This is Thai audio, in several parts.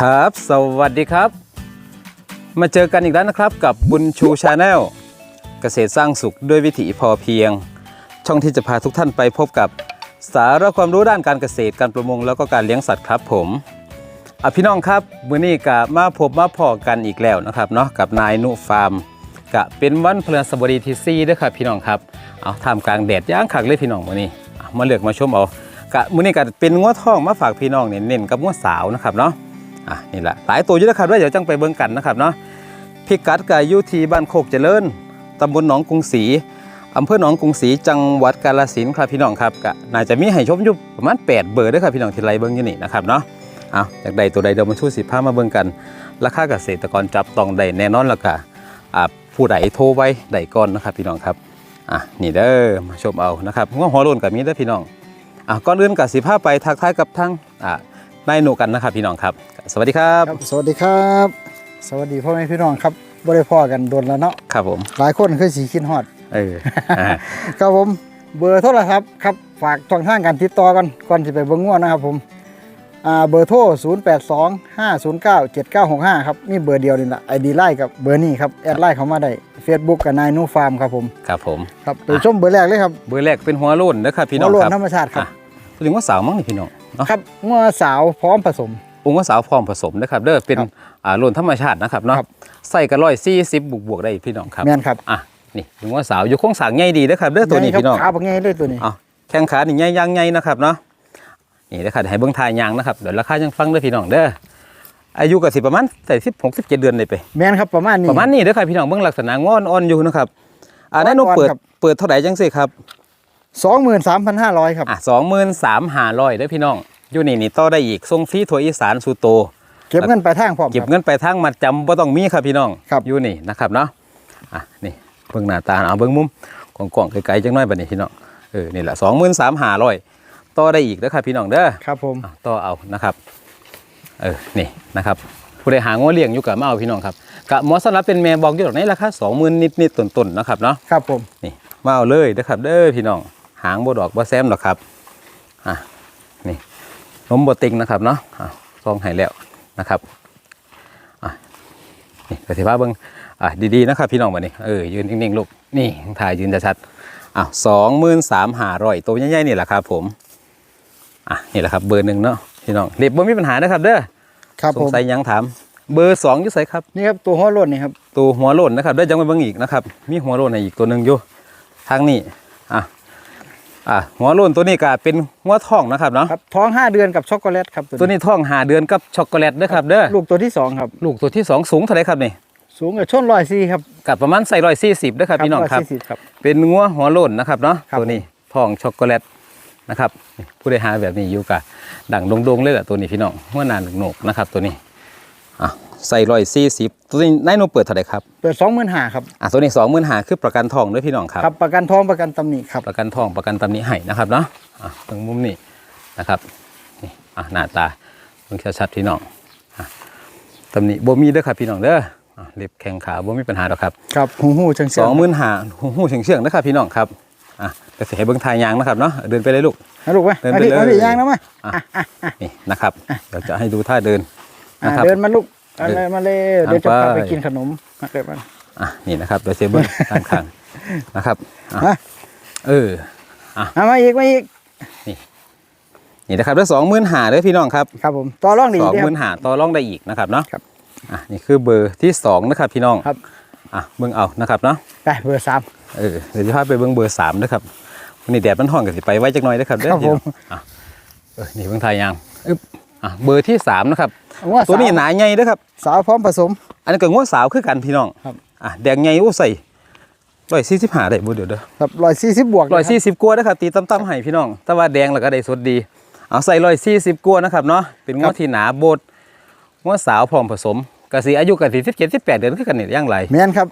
ครับ สวัสดีครับ มาเจอกันอีกแล้วนะครับกับบุญชูชาแนลเกษตรสร้างสุขด้วยวิถีพอเพียง ช่องที่จะพาทุกท่านไปพบกับสาระความรู้ด้านการเกษตรการประมงแล้วก็การเลี้ยงสัตว์ครับผมอพี่น้องครับมื้อนี้กะมาพบมาพอกันอีกแล้วนะครับเนาะกับนายนุฟาร์มกะเป็นวันพฤหัสบดีที่4เด้อครับพี่น้องครับเอาท่ามกลางแดดย่างคักเลยพี่น้องมื้อนี้มาเลือกมาชมเอากะมื้อนี้กะเป็นงัวทองมาฝากพี่น้องเน้นๆกับงัวสาวนะครับเนาะ อะนี่แหละหลายตัวอยู่นะครับเดี๋ยวจังไปเบิ่งกันนะครับเนาะพิกัดกับยูทีบ้านโคกเจริญตำบลหนองกรุงศรีอำเภอหนองกรุงศรีจังหวัดกาฬสินธุ์ครับพี่น้องครับก็น่าจะมีให้ชมอยู่ประมาณ8เบอร์ด้วยครับพี่น้องที่ไล่เบิ่งอยู่นี่นะครับเนาะเอาจากใดตัวใดเดี๋ยวมาชูสิพามาเบิ่งกัน ราคาเกษตรกรจับต้องได้แน่นอนแล้วก็อ่าผู้ใดโทรไว้ใดก่อนนะครับ พี่น้องครับอะนี่เด้อมาชมเอานะครับง้อหัวโลนกับมีเด้อพี่น้องอะก่อนอื่นกับสิพาไปทักทายกับทั้งอ่านายหนูกันนะครับพี่น้องครับ สวัสดีครับ ครับสวัสดีครับ สวัสดีพ่อแม่พี่น้องครับบ่ได้พ่อกันโดนแล้วเนาะครับผม หลายคนเคยสีคิดฮอดเอออ่าครับผมเบอร์โทรศัพท์ครับฝากช่องทางการติดต่อกันก่อนที่ไปเบิ่งงัวนะครับผมอ่าเบอร์โทร 0825097965 ครับนี่เบอร์เดียวนี่แหละ ID ไลน์กับเบอร์นี้ครับแอดไลน์เข้ามาได้ Facebook กับนายนูฟาร์มครับผมครับผม ครับไปชมเบอร์แรกเลยครับเบอร์แรกเป็นหัวโล้นนะครับพี่น้องหัวโล้นครับธรรมชาติครับ อะถึงว่าสาวมั้งนี่พี่น้องเนาะ ครับงัวสาวพร้อมผสม องค์ว่าสาวพร้อมผสมนะครับเด้อเป็นครับอ่าโล้นธรรมชาตินะครับเนาะครับใส่กันร้อยสี่สิบบวกบวกๆได้พี่น้องครับแม่นครับอะนี่ถึงว่าสาวอยู่โค้งสร้างใหญ่ดีนะครับเด้อตัวนี้ครับพี่น้องขาบักใหญ่เลยตัวนี้อ๋อแข้งขานี่ใหญ่ย่างใหญ่นะครับเนาะนี่นะครับให้เบิ่งทายยางนะครับเดี๋ยวราคายังฟังเด้อพี่น้องเด้ออายุก็สิประมาณใส่สิบหกสิบเจ็ดเดือนเลยไปแม่นครับประมาณนี้ประมาณนี้เด้อครับพี่น้องเบิ่งลักษณะงอนอ่อนอยู่นะครับอ่าได้นกอ่อนๆเปิดครับเปิดเท่าไหร่จังสิครับ23,500ครับอะสองหมื่นสามหาร้อยเด้อพี่น้อง อยู่นี่นี่ต่อได้อีกทรงฟรีถั่วอีสานสูโต เก็บเงินปลายทางพร้อมเก็บครับเงินไปทางมัดจำบ่ต้องมีครับพี่น้องครับ อยู่นี่นะครับเนาะอะนี่เบิ่งหน้าตาเอาเบิ่งมุมกล่องๆไกลๆจังน้อยบัดนี้พี่น้องเออนี่แหละสองหมื่นสามหาร้อยต่อได้อีกเด้อครับพี่น้องเด้อ ครับผม อะต่อเอานะครับ เออ นี่นะครับ ผู้ใดหางัวเลี้ยงอยู่กับมาเอาพี่น้องครับกะหมอสำหรับเป็นแม่บอกอยู่ดอกในราคาสองหมื่นนิดๆต้นๆนะครับเนาะ ครับผม นี่มาเอาเลยนะครับเด้อพี่น้อง หางบ่ดอกบ่แซมหรอกครับ อะนี่ นมบ่ติงนะครับเนาะอะซองให้แล้วนะครับอะนี่กสิภาเบิ่งอะดีๆนะครับพี่น้องบัดนี้เออยืนนิ่งๆลูกนี่ถ่ายยืนจะชัดอ้าวสองหมื่นสามหาร้อยตัวใหญ่ๆนี่แหละครับผมอะนี่แหละครับเบอร์หนึ่งเนาะพี่น้องเรียบบ่มีปัญหานะครับเด้อครับสผงมสัยหยังถาม เบอร์สองอยู่ไสครับนี่ครับตัวหัวโล้นนี่ครับตัวหัวโลนนะครับเดี๋ยวจังไปเบิ่งอีกนะครับมีหัวโลนให้อีกตัวหนึ่งอยู่ทางนี้อะ อะหัวโลนตัวนี้ก็เป็นหัวทองนะครับเนาะครับท้อง 5 เดือนกับช็อกโกแลตครับตัวนี้ทองหาเดือนกับช็อกโกแลตเด้อครับเด้อลูกตัวที่ 2 ครับ ลูกตัวที่สองสูงเท่าไหรครับนี่ สูงกับชนลอยซีครับกับประมาณใส่ร้อยสี่สิบเด้อครับพี่น้องครับ140ครับ เป็นงัวหัวโลนนะครับเนาะครับตัวนี้ทองช็อกโกแลตนะครับนี่ผู้ใดหาแบบนี้อยู่กะดังโดงๆเลยแหละตัวนี้พี่น้องหัวหนาหนกๆนะครับตัวนี้อะ ใส่ร้อยสี่สิบตัวนี้นายโนเปิดเท่าไหรครับเปิด25,000ครับอะตัวนี้สองหมื่นหาคือประกันทองด้วยพี่น้องครับครับ ประกันท้องประกันตำหนิครับประกันทองประกันตำหนิให้นะครับเนาะอะตรงมุมนี้นะครับนี่อะหน้าตาเบิ่งชัดๆพี่น้องอะตำหนิบ่มีเด้อครับพี่น้องเด้ออะเล็บแข้งขาบ่มีปัญหาหรอกครับครับหูหูเชิงสเชิองงหมื่นหาหูเฉียงเฉียงๆนะครับพี่น้องครับอะกระเสียเบิ้งทายยางนะครับเนาะเดินไปเลยลูกนะลูกไหมเดินมาไปดิเลยมาดิย่างนะมาอะนี่นะครับเดี๋ยวจะให้ดูท่าเดินอ่านะครับเดินมาลูก มาเดิเลยนมาเลยเดี๋ยวจะอะพาไปไปกินขนมมาเลยมาอะนี่นะครับเดี๋ยวเสียเบิ้งด้านข้างนะครับอะมาเอออะมาอีกมาอีกนี่นะครับแล้วสองหมื่นหาเด้อพี่น้องครับครับผมต่อรองดีสองเดีหคมื่นรับหาต่อรองได้อีกนะครับเนาะครับอะนี่คือเบอร์ที่สองนะครับพี่น้องครับอะเบิ่งเอานะครับเนาะไปเบอร์สามเออเดี๋ยวจะพาไปเบิ่งเบอร์สามนะครับวันนี้แดดมันห้อนกันสิไปไว้จักหน่อยนะครับเด้อครับผมพี่น้องอะเออนี่เบิ่งไทยยังอึ๊บ อะเบอร์ที่สามนะครับ ว่าตัวนี้หนาใหญ่เด้อครับ สาวพร้อมผสม อันนี้ก็งวดสาวคือกันพี่น้องครับอะแดงใหญ่โอ้ใส่ร้อยสี่สิบห้าได้บ่เดี๋ยวเด้อครับร้อยสี่สิบบวกร้อยสี่สิบกว่าเด้อครับตีตั้มๆให้พี่น้องแต่ว่าแดงแล้วก็ได้สดดีเอาใส่ร้อยสี่สิบกว่านะครับเนาะเป็นงวดที่หนาโบดงวดสาวพร้อมผสมกะสีอายุกะสีสิบเจ็ดสิบแปดเดือนคือกันนี่ย่างไรแม่นครับ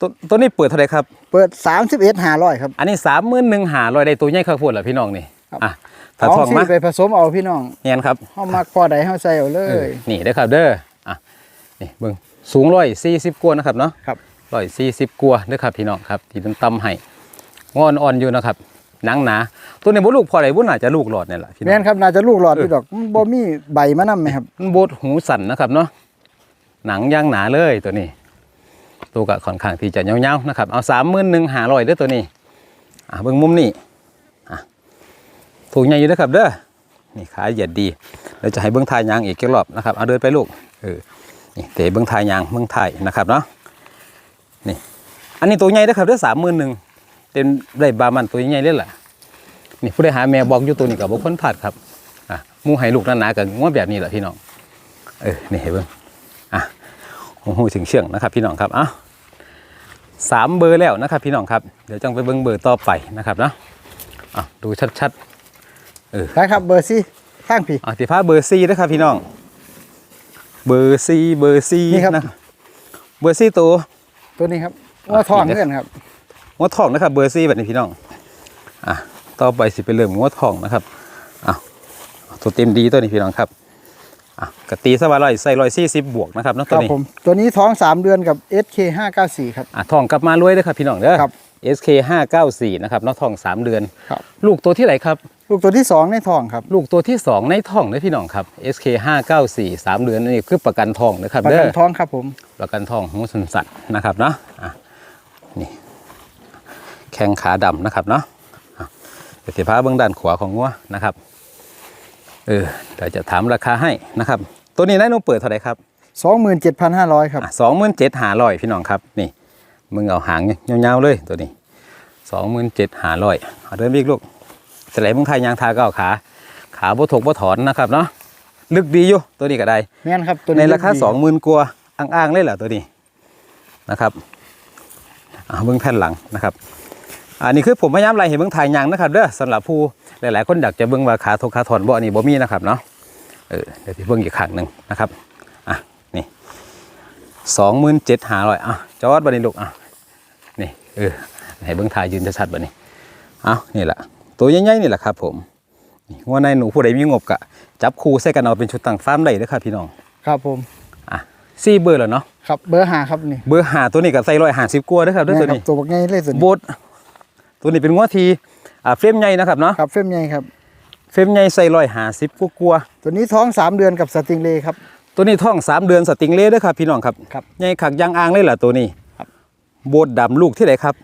ตัวตัวนี้เปิดเท่าไหรครับ เปิดสามสิบเอ็ดห้าร้อยครับ อันนี้สามหมื่นหนึ่งหาลอยได้ตัวใหญ่ข้าวโพดเหรอพี่น้องนี่ครับอะ ถ้าเอาทองสิมาไปผสมเอาพี่น้องเนียนครับเฮามักพอใดเฮาใส่เอาเลเออยนี่เด้อครับเด้ออะนี่เบิ่งสูงร้อยสี่สิบกว่านะครับเนาะครับร้อยสี่สิบกว่าเด้อครับพี่น้องครับที่ตั้มๆให้งอนอ่อนอยู่นะครับหนังหนาตัวนี้บ่ลูกพอได้บ่น่าจะลูกหลอดนี่แหละพี่น้แม่องนครับน่าจะลูกหลอดอยู่ดอกมันบ่มีใบมานำไหมครับมันโบดหูสั่นนะครับเนาะหนังย่างหนาเลยตัวนี้ ตัวก็ค่อนข้างที่จะยาวๆนะครับเอาสามหมื่นหนึ่งหาร้อยเด้อตัวนี้อะเบิ่งมุมนี้อะ ถูกใหญ่อยู่เด้อครับเด้อนี่ขาเหยียดดีเราจะให้เบิ่งทายยางอีกกี่รอบนะครับเอาเดินไปลูกเออนี่เตะเบิ่งทายยางเบิ่งทายนะครับเนาะนี่อันนี้ตัวใหญ่เด้อครับเด้อสามหมื่นหนึ่งเต็มได้บามันตัวใหญ่เลยล่ะนี่ผู้ใดหาแม่บอกอยู่ตัวนี้กับบุคคลผัดครับอะมูให้ลูกหนาๆกับงวแบบนี้แหละพี่น้องเออนี่เห็นเบิ้งอะโอ้โหถึงเชื่องนะครับพี่น้องครับอะสามเบอร์แล้วนะครับพี่น้องครับ เดี๋ยวจังไปเบิ้งเบอร์ต่อไปนะครับเนาะอะดูชัด ได้ครับเบอร์ซี่ทางพี่ๆอะติฟ้าเบอร์ซีนะครับพี่น้อง เบอร์ซีเบอร์ซีนี่ครับ นะเบอร์ซีตัว ตัวนี้ครับว่าทองเพื่อนครับ งวดทองนะครับเบอร์ซีแบบนี้พี่น้อง อะ ต่อไปสิเป็นเรื่องงวดทองนะครับอะตัวเต็มดีตัวนี้พี่น้องครับ อะกตีสบายร้อยใส่ร้อยสี่สิบบวกนะครับเนาะคตัวรับนี้ ผม ตัวนี้ท้อง 3 เดือนกับ SK 594ครับ อะทองกลับมารวยเด้อครับพี่น้องเด้อ ครับ SK 594นะครับเนาะทองสามเดือน ครับ ลูกตัวที่ไหนครับ ลูกตัวที่ 2 ในท้องครับ ลูกตัวที่สองในท้องเด้อพี่น้องครับ SK 594สามเดือนนี่คือประกันทองนะครับประเด้กัอนท้องครับผม ประกันทองหูสันสัตว์นะครับเนาะอะนี่แข้งขาดำนะครับเนาะอะเดี๋ยวสิพาเบื้องด้านขวาของงัวนะครับ เออเดี๋ยวจะถามราคาให้นะครับ ตัวนี้นายหนุ่มเปิดเท่าไหร่ครับ27,500 ครับสองหมื่นเจ็ดหาร้อยพี่น้องครับ นี่ มึงเอาหางยาวๆเลยตัวนี้สองหมื่นเจ็ดหาร้อยเอาเดินไปอีกลูก สไลด์มึงไทยยางทาก็เอาขา ขาบ่ถกบ่ถอนนะครับเนาะลึกดีอยู่ตัวนี้ก็ได้แม่นครับตัวในนี้ราคาดีสองหมื่นกว่าอ้างๆเลยเหรอตัวนี้นะครับอ่าเบื้องแผ่นหลังนะครับ อันนี้คือผมพยายามไล่เห็นเบื้องถ่ายยังนะครับเด้อสำหรับผู้หลายๆ คนอยากจะเบื้องว่าขาทกขาถอนบ่อันนี้บ่มีนะครับเนาะเออเดี๋ยวที่เบื้องอีกข้างหนึ่งนะครับอะนี่สองหมื่นเจ็ดหาร้อยอะจอดบันนี้ลูกอะนี่เออให้เบื้องถ่ายยืนชัดๆบันนี้เอานี่แหละ ตัวใหญ่ๆนี่แหละครับ ผมนี่ว่าในหนูผู้ใดมีงบกะจับคู่ใส่กันเอาเป็นชุดต่างฟาร์มได้เด้อครับพี่น้องครับผมอะสี่เบอร์แล้วเนาะครับเบอร์หาครับนี่เบอร์หาตัวนี้กับใส่ร้อยหาสิบกว่าเด้อครับเด้อตัวแม่นครันี้บตัวบักใหญ่เลยตัวนี้โบดตัวนี้เป็นงวทีอ่าเฟรมใหญ่นะครับเนาะครับเฟรมใหญ่ครับเฟรมใหญ่ใส่ร้อยหาสิบกว่าตัวนี้ท้อง3เดือนกับสติงเลย์ครับๆตัวนี้ท่องสามเดือนสติงเล่เด้อครับพี่น้องครับครับใหญ่ขักยางอ่างเลยล่ะตัวนี้ครับโบดดำลูกที่ไหนครับ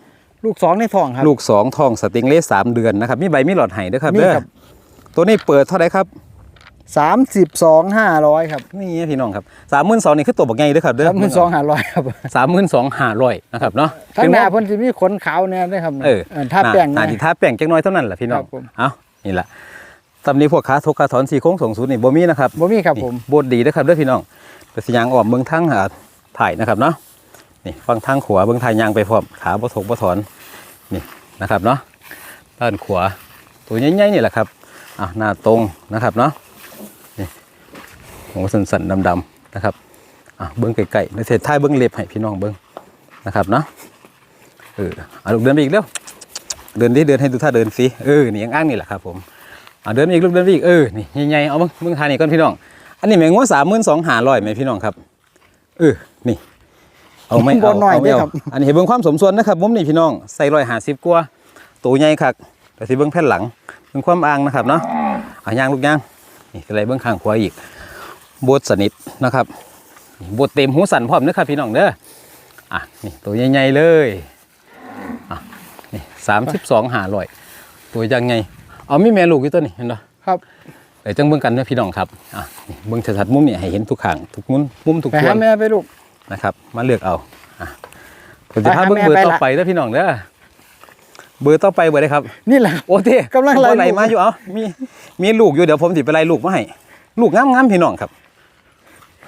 ลูก2ในท้องครับ ลูกสองท่องสติงเล่สามเดือนนะครับมีใบมีหลอดไห้เด้อครับมีเด้อครับ ตัวนี้เปิดเท่าไหร่ครับ32 500ครับนี่พี่น้องครับสามหมื่นสองนี่คือตัวบักใหญ่เด้อครับเด้อ32 500ครับสามหมื่นสองห้าร้อยนะครับเนาะข้างหน้าเป็เพิ่นสิมีขนขาวแน่ด้วยครับเออถ้าแป้งหน้านะที่ท่าแป้งจังน้อยเท่านั้นแหละพี่น้องครับผมเอานี่แหละตำนี้พวกขาทกขาถอนสี่โค้งสองศูนย์นี่บ่มีนะครับบ่มีครับผมนี่โบดดีนะครับเด้วยพี่น้องแต่สิยางออมเบื้องทั้งหาถ่ายนะครับเนาะ นี่ฟังทางขวาเบื้องถ่ายยางไปพร้อมขาบ่ถกบ่ถอนนี่นะครับเนาะด้านขวาตัวใหญ่ๆนี่แหละครับอะหน้าตรงนะครับเนาะนี่หัวสันๆดำๆนะครับอะเบื้องไกลๆในเศษท้ายเบื้องเล็บให้พี่น้องเบื้องนะครับเนาะเออเอาลูกเดินไปอีกเร็วเดินดิเดินให้ดูท่าเดินสิเออนี่ยังอ้างนี่แหละครับผมอ่าเดินไปอีกลูกเดินไปอีกเออนี่ใหญ่ๆเอามึงมึงทานนี่ก่อนพี่น้องอันนี้แมงว่าสามหมื่นสองหาร้อยไหมพี่น้องครับเออนี่ เอาไม่เอาบ่น้อยเอาไม่เด้อเอาครับอันนี้เห็นเบิ้งความสมส่วนนะครับมุมนี่พี่น้องใส่ร้อยหาสิบกว่าตัวใหญ่คักแต่สิเบิ้งแผ่นหลังเบิ้งความอ่างนะครับเนาะอะย่างลูกย่างนี่อะไรเบิ้งข้างขวาอีกโบดสนิทนะครับนี่โบดเต็มหูสันพร้อมนะครับพี่น้องเด้ออะนี่ตัวใหญ่ๆเลยอะนี่สามสิบสองหาร้อยตัวยังไงเอามีแม่ลูกอยู่ตัวนี้เห็นปะ ครับเดี๋ยวจังเบิ่งกันนะพี่น้องครับ อะนี่เบิ่งชัดๆมุมนี่ให้เห็นทุกข้างทุกมุมมุมทุกไปส่วหานแม่ไปลูก นะครับ มาเลือกเอาอะเดี๋ยวจะพาไปหาเบิ่งแม่เบอร์ไปต่อละไปเด้อพี่น้องเด้อเบอร์ต่อไปเบอร์ได้ครับ นี่แหละโอ้เต้กำลังไล่บ่ไหลลูกมาอยู่เอามีมีลูกอยู่เดี๋ยวผมสิไปไล่ลูกมาให้ลูกงามๆพี่น้องครับ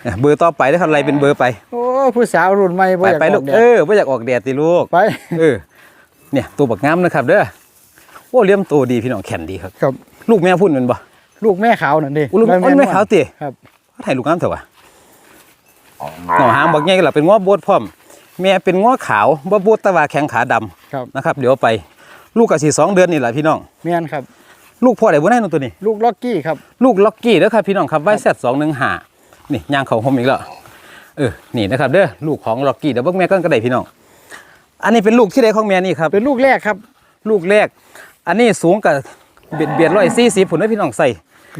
เนี่ยเบอร์ต่อไปเด้อครับไล่เป็นเบอร์ไป โอ้ผู้สาวรุ่นใหม่บ่ไปอยากไปอลูอกกแดเอดอบ่อยากออกแดดติลูกไปเออเนี่ยตัวบักงามนะครับ เด้อโอ้เลี้ยมตัวดีพี่น้องแข็งดีครับ ครับ ลูกแม่พุ่นแมันบ่ลูกแม่ขาวนั่นดิอุ้ยลูกแม่มันไม่ขาวติครับถ่ายลูกน้ำเถอะวะ หน่อหางบอกไงกันล่ะเป็นง้อโบดพร้อมแม่เป็นง้อขาวบ่โบดแตะว่าแข็งขาดำครับนะครับ เดี๋ยวไป ลูกกะสีสองเดือนนี่แหละพี่น้อง แม่นครับ ลูกพ่อไหนบ่ได้นตัวนี้ ลูกล็อกกี้ครับ ลูกล็อกกี้เด้อครับพี่น้องครับไว้แซดสองหนึ่งหานี่ย่างเขาหอมอีกแล้วเออนี่นะครับเด้อลูกของล็อกกี้เดี๋ยวเบิ่งแม่กันก็ได้พี่น้อง อันนี้เป็นลูกที่ใดของแม่นี่ครับเป็นลูกแรกครับลูกแรก อันนี้สูงกับเบียดเบียดร้อยสี่สิบผุนให้พี่น้องใส่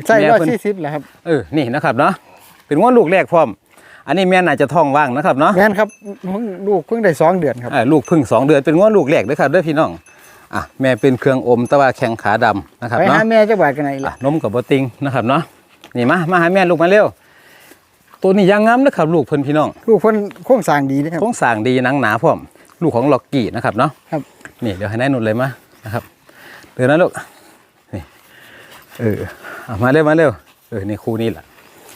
ใส่แม่ร้อยเพิ่น สี่สิบแหละครับ เออนี่นะครับเนาะเป็นว่าลูกแรกพร้อม อันนี้แม่น่าจะท้องว่างนะครับเนาะแม่นครับเพิ่งลูกเพิ่งได้สองเดือนครับเออลูกเพึ่งสองเดือนเป็นว่าลูกแรกเด้อครับเด้อพี่น้องอะแม่เป็นเครื่องอมแต่ว่าแข้งขาดำนะครับไปเนาะหาแม่จะบาดกันไหนอะล่ะนมกับบติงนะครับเนาะนี่มามาหาแม่ลูกมาเร็วตัวนี้ยังงามนะครับลูกเพิ่นพี่น้อง ลูกเพิ่นโค้งสร้างดีนะครับโครงสร้างดีหนังหนาพร้อมลูกของล็อกกี้นะครับเนาะครับนี่เดี๋ยวให้นายนุ่นเลยมานะครับเดี๋ยวนะลูกนี่เออเอามาเร็วมาเร็วเออนี่ครูนี่แหละ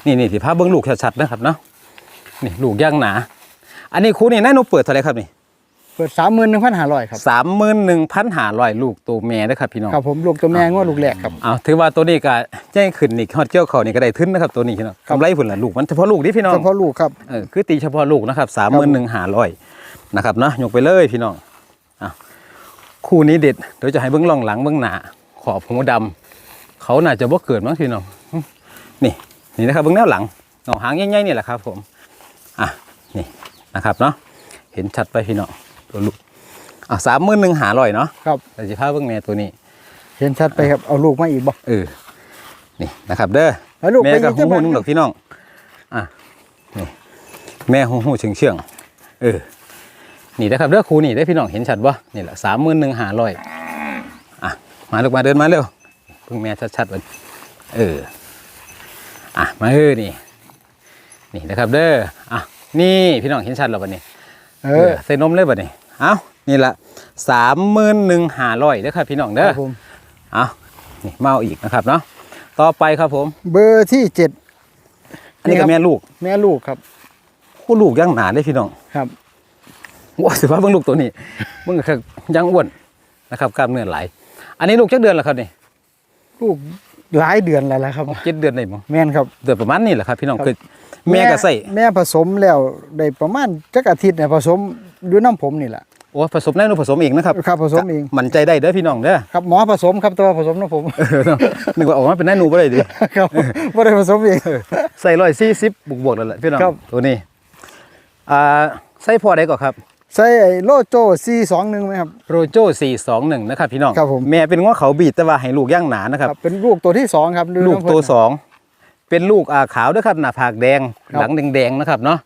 นี่นี่ที่พาเบิ้งลูกชัดๆนะครับเนาะ นี่ลูกย่างหนา อันนี้ครูนี่นายนุ่นเปิดเท่าไหรครับนี่เปิดสามหมื่นหนึ่งพันห้าร้อยครับ สามหมื่นหนึ่งพันห้าร้อยลูกตัวแม่นะครับพี่น้องครับผมลูกตัวแม่งวดลูกแรกครับ เอาถือว่าตัวนี้ก็แจ้งขึ้นนี่ฮอดเกี่ยวเขานี่ก็ได้ทึ้นนะครับตัวนี้พี่น้องครับกำไรผลละลูกมันเฉพาะลูกนี่พี่น้องเฉพาะลูกครับ เออคือตีเฉพาะลูกนะครับสามหมื่นหนึ่งห้าร้อยนะครับเนาะยกไปเลยพี่น้องอะคู่นี้เด็ดเดี๋ยวจะให้เบื้องล่องหลังเบื้องหน้าขอบหัวดำเขาน่าจะบ่เกิดมั้งพี่น้องหึนี่นี่นะครับเบื้องแนวหลังเงาหางใหญ่ๆนี่แหละครับผม อะนี่นะครับเนาะเห็นชัดไปพี่น้องตัวลูกอะสามหมื่นหนึ่งหาร้อยเนาะครับแต่สิพาเบื้องแม่ตัวนี้ เห็นชัดไปครับเอาลูกมาอีกบ่เออนี่นะครับ เด้อเอาลูกแม่ไปกับอีกหูจังหวัหูดนึงดอกพี่น้องอะนี่แม่หูหูเชื่องเชื่องๆเออนี่นะครับเด้อครูนี่ได้อพี่น้องเห็นชัดบ่นี่แหละสามหมื่นหนึ่งหาร้อยอะมาลูกมาเดินมาเร็วเพิ่งแม่ชัดๆวันเอออะมาเออนี่ นี่นะครับเด้ออะนี่พี่น้องเห็นชัดแล้วบัดนี้เออใส่นมเลยบัดนี้เอ้านี่ละสามหมื่นหนึ่งหาร้อยเด้อครับพี่น้องคเด้อรับผมเอานี่เมาอีกนะครับเนาะต่อไปครับผม เบอร์ที่เจ็ดอันนี้นี่ครัก็บแม่ลูก แม่ลูกครับคู่ลูกยังหนาเลยพี่น้องครับว้าสิว่าเบิ่งลูกตัวนี้เบิ่งคือยังอ้วนนะครับกล้ามเนื้อหลายอันนี้ลูกจักเดือนแล้วครับนี่ลูก หลายเดือนแล้วล่ะครับเจ็ดเดือนได้มั้งแม่นครับเดือนประมาณนี้แหละครับ พี่น้องครับคือแม่ก็ใส่แม่ผสมแล้วได้ประมาณจักอาทิตย์เนี่ยผสมด้วยน้ำผมนี่แหละโอ้ผสมได้หนูผสมเองนะครับครับผสมเองมั่นใจได้เด้อพี่น้องเด้อครับหมอผสมครับแตัวาผสมน้ำผมเออเนาะนึกว่าออกมาเป็นได้หนูบ่ได้ดิครับไม่ได้ผสมเองใส่ร้อยสี่สิบบวกบวกๆแล้วแหละพี่น้องครับตัวนี้อ่าใส่พอได้ก่อนครับ ใส่ไอ้โลโจซีสองหนึ่งไหมครับ โรโจ421 นะครับพี่น้องครับผม แม่เป็นง้อเขาบีดแต่ว่าให้ลูกย่างหนานะครับเป็นลูกตัวที่สองครับดูลูกน้ำเพิ่นตัวสองเป็นลูกอาขาวด้วยครับหน้าผากแดงครับ หลังแดงๆนะครับเนาะ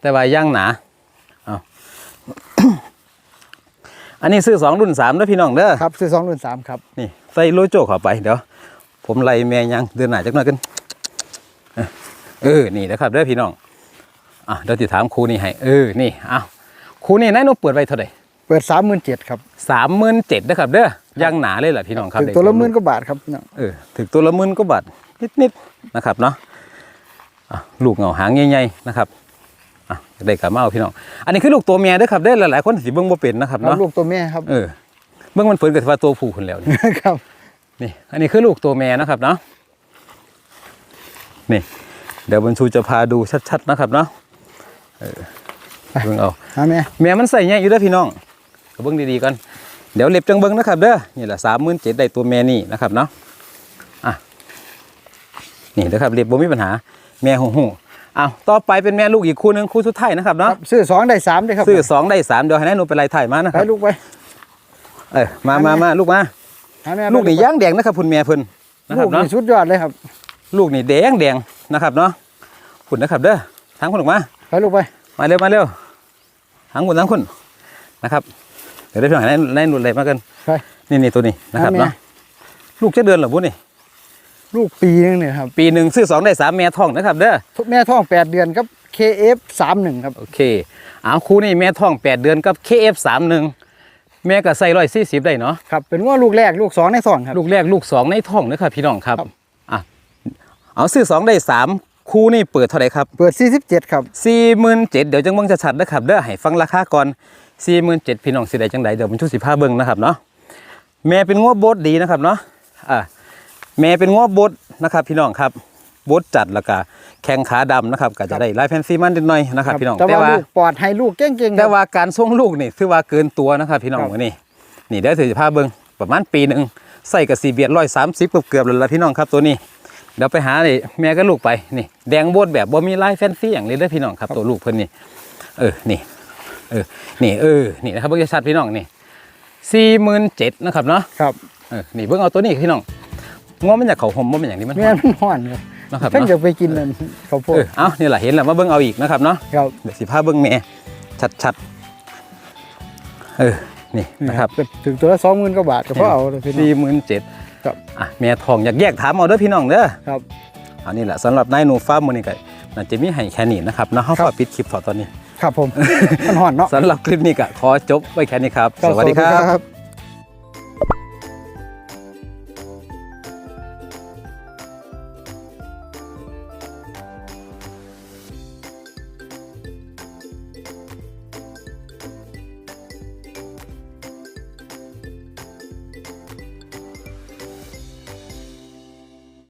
แต่ว่าย่างหนาเอา อันนี้ซื้อสองรุ่นสามด้วยพี่น้องเด้อครับซื้อสองรุ่นสามครับ นี่ใส่โลโจ้เข้าไปเดี๋ยวผมไล่แม่ยังเดินหน้าจักหน่อยกันเออนี่นะครับเด้อพี่น้องอะเดี๋ยวติถามครูนี่ให้เออนี่เอา ครูนี่นายนกเปิดไว้เท่าไหร่เปิดสามหมื่นเจ็ดครับสามหมื่นเจ็ดนะครับเด้อย่างหนาเลยแหละพี่น้องครับถึงตัวละหมื่นกว่าบาทครับพี่น้องเออถึงตัวละหมื่นก็บาทนิดๆนะครับเนาะอะลูกเหงาหางใหญ่ๆนะครับอะได้กับเมาพี่น้อง อันนี้คือลูกตัวเมียเด้อครับเด้อหลายๆคนสิเบิ่งบ่เป็นนะครับครับเนาะลูกตัวแม่ครับเออเบิ่งมันเพิ่นก็สิว่าตัวผู้คนแล้วนี่ครับนี่ อันนี้คือลูกตัวเมียนะครับเนาะนี่ เดี๋ยวบรรชูจะพาดูชัดๆนะครับเนาะเออ เบิ่งเอาหาแม่แม่มันใส่ใหญ่อยู่เด้อพี่น้องก็เบิ่งดีๆกันเดี๋ยวเล็บจังเบิ่งนะครับเด้อนี่แหละ37,000ได้ตัวแม่นี่นะครับเนาะอะนี่เด้อครับเล็บบ่มีปัญหา แม่หูหูอ้าวต่อไปเป็นแม่ลูกอีกคู่หนึงคู่สุดท้ายนะครับคเนาะรับซื้อสองได้สามได้ครับซื้อสองได้สามเดี๋ยวให้นายหนูไปไล่ถ่ายมานะคไปรับลูกไปเออมามามาลูกมาหาแม่ลูกนี่ย่างแดงนะครับคุณแม่เพิ่นนะคลูรับกเนาะนี่สุดยอดเลยครับ ลูกนี่แดงแดงนะครับเนาะคุณนะครับเด้อทั้งคุณออกมาไปลูกไปมาเร็วมาเร็ว ทั้งคุณทั้งคุณนะครับ เดี๋ยวได้เพียงให้นายหนูเลยมากันไป นี่นี่ตัวนี้นะครับหาแม่เนาะลูกจะเดือนเหรอบุญนี่ ลูกปีนึงเนี่ยครับปีหนึ่งซื้อสองได้สามแม่ท้องนะครับเด้อ แม่ท้องแปดเดือนครับ KF สามหนึ่งครับ โอเคอ้าวครูนี่แม่ท้องแปดเดือนกับ KF สามหนึ่งแม่ก็ใส่ร้อยสี่สิบได้เนาะ ครับ เป็นว่าลูกแรกลูกสองในท้องครับ ลูกแรกลูกสองในท้องนะครับพี่น้องครับ ครับ อะ เอาซื้อสองได้สาม ครูนี่เปิดเท่าไหร่ครับ เปิด 47 ครับสี่หมื่นเจ็ดเดี๋ยวจังเบิ่งจะชัดนะครับเด้อให้ฟังราคาก่อนสี่หมื่นเจ็ดพี่น้องสิได้จังใดเดี๋ยวผมชุดสิผ้าเบิ่งนะครับเนาะแม่เป็นง้อโบดดีนะครับเนาะอ่าแม่เป็นง้อโบดนะครับ พี่น้องครับโบดจัดแล้วก็แข้งขาดำนะครับก็จะได้ลายแฟนซีมันนิดหน่อยนะครับพี่น้องแต่แต่ว่าว่าลูกปลอดให้ลูกเก่งๆคแต่รับว่าการส่งลูกนี่ถือว่าเกินตัวนะครับพี่น้องครับวันนี้นี่เดี๋ยวถือสิผ้าเบิ่งประมาณปีหนึ่งใส่กับสีเบียดร้อยสามสิบเกือบๆเลยละพี่น้องครับตัวนี้ เดี๋ยวไปหาเลยแม่ก็ลูกไปนี่แดงโบดแบบบ่มีลายแฟนซีอย่างเลยเด้อพี่น้องครับตัวลูกเพิ่นนี่เออนี่เออนี่เออนี่นะครับเบิ่งชัดๆพี่น้องนี่สี่หมื่นเจ็ดนะครับเนาะครับเออนี่เบิ่งเอาตัวนี้พี่น้องงัวมันอยากเขาห่มบ่เป็นอย่างนี้มันแม่นมันห่อนครับนะครับเพิ่งเนาะจะไปกินนั่นข้าวโพเอดอเอานี่แหละเห็นแล้วมาเบิ่งเอาอีกนะครับเนาะครับเดี๋ยวสิพาเบิ่งแม่ชัดๆเออนี่นะครับถึงตัวละสองหมื่นกว่าบาทก็พอเอาเลยพี่น้สี่องหมื่นเจ็ด ครับอะแม่ทองอยากแยกถามเอาเด้อพี่น้องเด้อครับอันนี้แหละสำหรับนายหนูฟ้าร์มมื้อนี้ก็น่าจะมีให้แค่นี้นะครับเนาะเฮาครัขอบปิดคลิปต่อตอนนี้ ครับผมมันห่อนเนาะสำหรับคลิปนี้ก็ขอจบไว้แค่นี้ครับ สวัสดีครับครับ